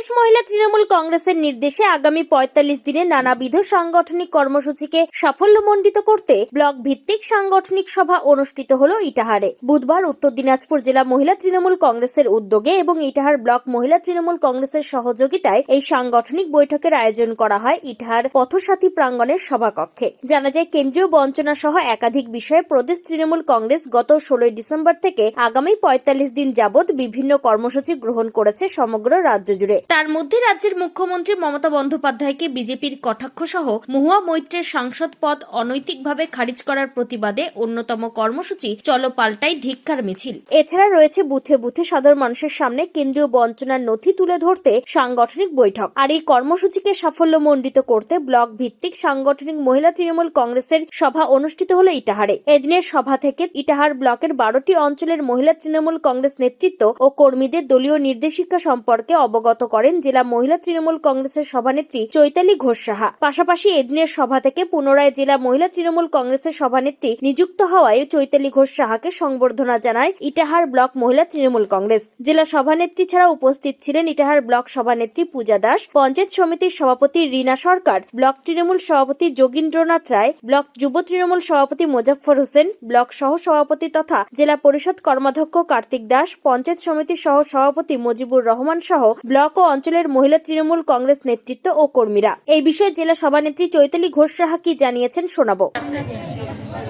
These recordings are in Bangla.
প্রদেশ মহিলা তৃণমূল কংগ্রেসের নির্দেশে আগামী পঁয়তাল্লিশ দিনে নানাবিধ সাংগঠনিক কর্মসূচিকে সাফল্যমণ্ডিত করতে ব্লক ভিত্তিক সাংগঠনিক সভা অনুষ্ঠিত হল ইটাহারে। বুধবার উত্তর দিনাজপুর জেলা মহিলা তৃণমূল কংগ্রেসের উদ্যোগে এবং ইটাহার ব্লক মহিলা তৃণমূল কংগ্রেসের সহযোগিতায় এই সাংগঠনিক বৈঠকের আয়োজন করা হয় ইটাহার পথসাথী প্রাঙ্গণের সভাকক্ষে। জানা যায়, কেন্দ্রীয় বঞ্চনা সহ একাধিক বিষয়ে প্রদেশ তৃণমূল কংগ্রেস গত ষোলোই ডিসেম্বর থেকে আগামী পঁয়তাল্লিশ দিন যাবৎ বিভিন্ন কর্মসূচি গ্রহণ করেছে সমগ্র রাজ্য জুড়ে। তার মধ্যে রাজ্যের মুখ্যমন্ত্রী মমতা বন্দ্যোপাধ্যায়কে বিজেপির কটাক্ষ সহ মহুয়া মৈত্রের সাংসদ পদ অনৈতিকভাবে খারিজ করার প্রতিবাদে অন্যতম কর্মসূচি চলো পাল্টাই ধিক্কার মিছিল। এছাড়া রয়েছে বুথে বুথে সাধারণ মানুষের সামনে কেন্দ্রীয় বঞ্চনার নথি তুলে ধরতে সাংগঠনিক বৈঠক। আর এই কর্মসূচিকে সাফল্যমণ্ডিত করতে ব্লক ভিত্তিক সাংগঠনিক মহিলা তৃণমূল কংগ্রেসের সভা অনুষ্ঠিত হলো ইটাহারে। এদিনের সভা থেকে ইটাহার ব্লকের বারোটি অঞ্চলের মহিলা তৃণমূল কংগ্রেস নেতৃত্ব ও কর্মীদের দলীয় নির্দেশিকা সম্পর্কে অবগত করেন জেলা মহিলা তৃণমূল কংগ্রেসের সভানেত্রী চৈতালি ঘোষ সাহা। পাশাপাশি এদিনের সভা থেকে পুনরায় জেলা মহিলা তৃণমূল কংগ্রেসের সভানেত্রী নিযুক্ত হওয়ায় চৈতালি ঘোষ সাহাকে সংবর্ধনা জানায় ইটাহার ব্লক মহিলা তৃণমূল কংগ্রেস। জেলা সভানেত্রী ছাড়া উপস্থিত ছিলেন ইটাহার ব্লক সভানেত্রী পূজা দাস, পঞ্চায়েত সমিতির সভাপতি রীনা সরকার, ব্লক তৃণমূল সভাপতি যোগীন্দ্রনাথ রায়, ব্লক যুব তৃণমূল সভাপতি মোজাফফর হোসেন, ব্লক সহ সভাপতি তথা জেলা পরিষদ কর্মাধ্যক্ষ কার্তিক দাস, পঞ্চায়েত সমিতির সহ সভাপতি মুজিবুর রহমান সহ ব্লক ও অঞ্চলের মহিলা তৃণমূল কংগ্রেস নেতৃত্ব ও কর্মীরা। এই বিষয়ে জেলা সভানেত্রী চৈতালি ঘোষ সাহা কি জানিয়েছেন শোনাবো।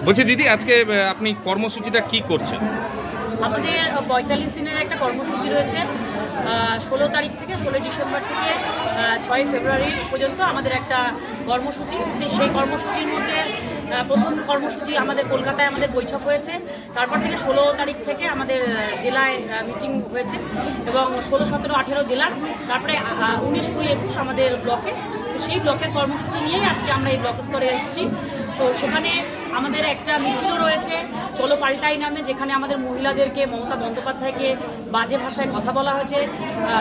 বলছি দিদি আজকে আপনি কর্মসূচিটা কি করছেন? আমাদের পঁয়তাল্লিশ দিনের একটা কর্মসূচি রয়েছে। ষোলো তারিখ থেকে ষোলো ডিসেম্বর থেকে ছয় ফেব্রুয়ারি পর্যন্ত আমাদের একটা কর্মসূচি। সেই কর্মসূচির মধ্যে প্রথম কর্মসূচি আমাদের কলকাতায় আমাদের বৈঠক হয়েছে। তারপর থেকে ষোলো তারিখ থেকে আমাদের জেলায় মিটিং হয়েছে এবং ষোলো, সতেরো, আঠেরো জেলার। তারপরে উনিশ, কুড়ি, একুশ আমাদের ব্লকে সেই ব্লকের কর্মসূচি নিয়েই আজকে আমরা এই ব্লক স্তরে এসেছি। তো সেখানে আমাদের একটা মিছিলও রয়েছে, চলো পাল্টাই নামে, যেখানে আমাদের মহিলাদেরকে মমতা বন্দ্যোপাধ্যায়কে বাজে ভাষায় কথা বলা হয়েছে।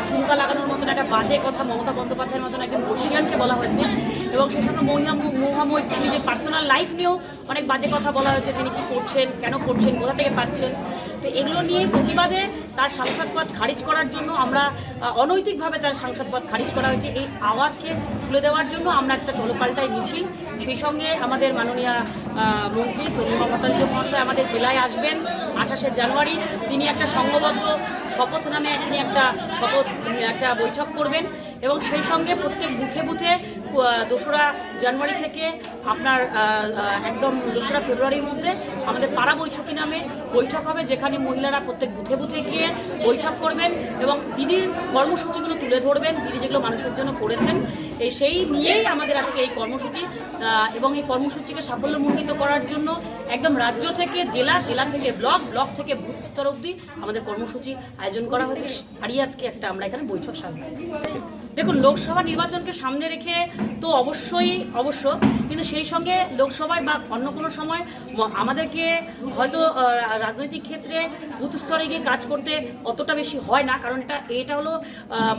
ঠুমকা লাগানোর মতন একটা বাজে কথা মমতা বন্দ্যোপাধ্যায়ের মতন একজন বসিয়ানকে বলা হয়েছে এবং সেই সঙ্গে মহিলা মহামৈত্রী নিজের পার্সোনাল লাইফ নিয়েও অনেক বাজে কথা বলা হয়েছে, তিনি কি করছেন, কেন করছেন, কোথা থেকে পাচ্ছেন তো এগুলো নিয়ে প্রতিবাদে তার সাংসদ পদ খারিজ করার জন্য আমরা অনৈতিকভাবে তার সাংসদ পদ খারিজ করা হয়েছে। এই আওয়াজকে তুলে দেওয়ার জন্য আমরা একটা চলপাল্টাই মিছিল। সেই সঙ্গে আমাদের মাননীয় মন্ত্রী প্রতিমা ভট্টাচার্য মহাশয় আমাদের জেলায় আসবেন আঠাশে জানুয়ারি। তিনি একটা সংঘবদ্ধ শপথ নামে তিনি একটা শপথ একটা বৈঠক করবেন। এবং সেই সঙ্গে প্রত্যেক বুথে বুথে দোসরা জানুয়ারি থেকে আপনার একদম দোসরা ফেব্রুয়ারির মধ্যে আমাদের পাড়া বৈঠকি নামে বৈঠক হবে, যেখানে মহিলারা প্রত্যেক বুথে বুথে গিয়ে বৈঠক করবেন এবং দিদির কর্মসূচিগুলো তুলে ধরবেন, দিদি যেগুলো মানুষের জন্য করেছেন। এই সেই নিয়েই আমাদের আজকে এই কর্মসূচি এবং এই কর্মসূচিকে সাফল্যমণ্ডিত করার জন্য একদম রাজ্য থেকে জেলা জেলা থেকে ব্লক ব্লক থেকে বুথ স্তর অবধি আমাদের কর্মসূচি আয়োজন করা হয়েছে। তারই আজকে একটা আমরা এখানে বৈঠক সামনে দেখুন, লোকসভা নির্বাচনকে সামনে রেখে তো অবশ্যই, অবশ্য, কিন্তু সেই সঙ্গে লোকসভায় বা অন্য কোনো সময় আমাদেরকে হয়তো রাজনৈতিক ক্ষেত্রে বুথ স্তরে গিয়ে কাজ করতে অতটা বেশি হয় না, কারণ এটা এটা হলো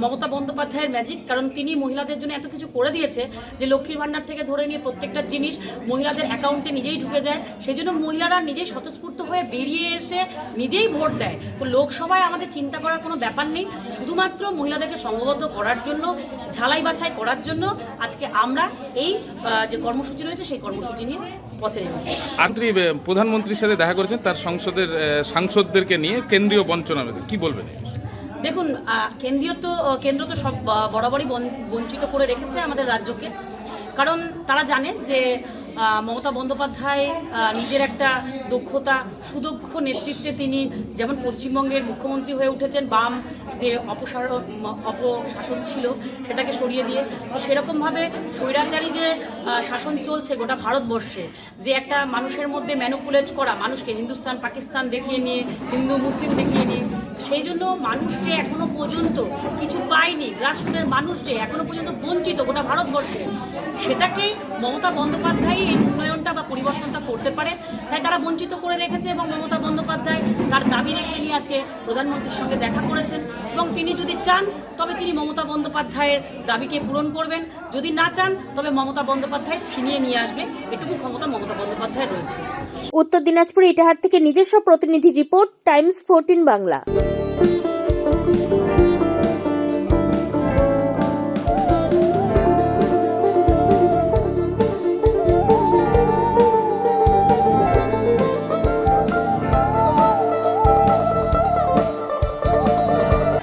মমতা বন্দ্যোপাধ্যায়ের ম্যাজিক কারণ তিনি মহিলাদের জন্য এত কিছু করে দিয়েছে যে লক্ষ্মীর ভাণ্ডার থেকে ধরে নিয়ে প্রত্যেকটা জিনিস মহিলাদের অ্যাকাউন্টে নিজেই ঢুকে যায়। সেই জন্য মহিলারা নিজেই স্বতঃস্ফূর্ত হয়ে বেরিয়ে এসে নিজেই ভোট দেয়। তো লোকসভায় আমাদের চিন্তা করার কোনো ব্যাপার নেই। শুধুমাত্র মহিলাদেরকে সংঘবদ্ধ করার জন্য ঝালাই বাছাই করার জন্য আজকে আমরা এই যে কর্মসূচি রয়েছে সেই কর্মসূচি নিয়ে পথে নেমেছি। আপনি প্রধানমন্ত্রীর সাথে দেখা করেছেন তার সংসদের সাংসদদেরকে নিয়ে কেন্দ্রীয় বঞ্চনা কি বলবেন? দেখুন কেন্দ্রীয় তো কেন্দ্র তো সব বরাবরই বঞ্চিত করে রেখেছে আমাদের রাজ্যকে। কারণ তারা জানে যে মমতা বন্দ্যোপাধ্যায় নিজের একটা দক্ষতা, সুদক্ষ নেতৃত্বে তিনি যেমন পশ্চিমবঙ্গের মুখ্যমন্ত্রী হয়ে উঠেছেন, বাম যে অপসারণ, অপশাসন ছিল সেটাকে সরিয়ে দিয়ে, তো সেরকমভাবে স্বৈরাচারী যে শাসন চলছে গোটা ভারতবর্ষে, যে একটা মানুষের মধ্যে ম্যানুপুলেট করা, মানুষকে হিন্দুস্তান, পাকিস্তান দেখিয়ে নিয়ে, হিন্দু, মুসলিম দেখিয়ে নিয়ে সেই জন্য মানুষকে এখনও পর্যন্ত কিছু পায়নি গ্রাসরুটের মানুষ যে এখনও পর্যন্ত বঞ্চিত গোটা ভারতবর্ষে। সেটাকেই মমতা বন্দ্যোপাধ্যায় এই উন্নয়নটা বা পরিবর্তনটা করতে পারে। তাই তারা বঞ্চিত করে রেখেছে এবং মমতা বন্দ্যোপাধ্যায় তার দাবি রেখে নিয়ে আজকে প্রধানমন্ত্রীর সঙ্গে দেখা করেছেন এবং তিনি যদি চান, তবে তিনি মমতা বন্দ্যোপাধ্যায়ের দাবিকে পূরণ করবেন। যদি না চান, তবে মমতা বন্দ্যোপাধ্যায় ছিনিয়ে নিয়ে আসবে। এটুকু ক্ষমতা মমতা বন্দ্যোপাধ্যায়ের রয়েছে। উত্তর দিনাজপুর ইটাহার থেকে নিজস্ব প্রতিনিধি রিপোর্ট, টাইমস ফোরটিন বাংলা।